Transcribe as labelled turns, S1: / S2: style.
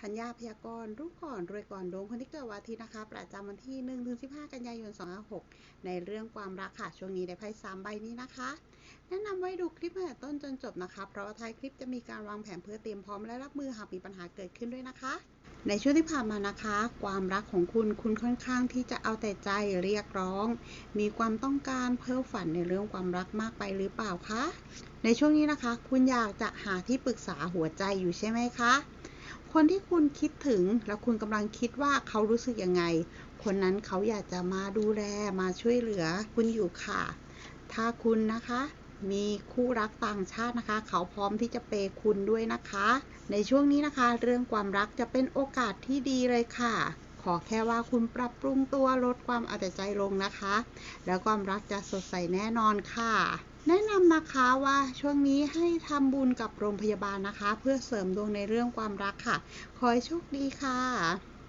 S1: ธัญญาพยากรณ์รู้ก่อนรวยก่อนดวงคนที่เกิดวันอาทิตย์นะคะ ประจำวันที่1ถึง15 กันยายน 256 ในเรื่องความรักค่ะ ช่วงนี้ได้ไพ่สามใบนี้นะคะ แนะนำไว้ดูคลิปตั้งแต่ต้นจนจบนะคะ เพราะว่าท้ายคลิปจะมีการวางแผนเพื่อเตรียมพร้อมและรับมือหากมีปัญหาเกิดขึ้นด้วยนะคะ ในช่วงที่ผ่านมานะคะ ความรักของคุณคุณค่อนข้างที่จะเอาแต่ใจเรียกร้อง มีความต้องการเพ้อฝันในเรื่องความรักมากไปหรือเปล่าคะในช่วงนี้นะคะ คุณอยากจะหาที่ปรึกษาหัวใจอยู่ใช่ไหมคะ คนที่คุณคิดถึงแล้วคุณกำลังคิดว่าเขารู้สึกยังไง คนนั้นเขาอยากจะมาดูแลมาช่วยเหลือคุณอยู่ค่ะ ถ้าคุณนะคะมีคู่รักต่างชาตินะคะ เขาพร้อมที่จะเปย์คุณด้วยนะคะ ในช่วงนี้นะคะ เรื่องความรักจะเป็นโอกาสที่ดีเลยค่ะ ขอแค่ว่าคุณปรับปรุงตัวลดความเอาแต่ใจลงนะคะ แล้วความรักจะสดใสแน่นอนค่ะแนะนำนะคะว่าช่วงนี้ให้ทำบุญกับโรงพยาบาลนะคะ เพื่อเสริมดวงในเรื่องความรักค่ะ ขอให้โชคดีค่ะ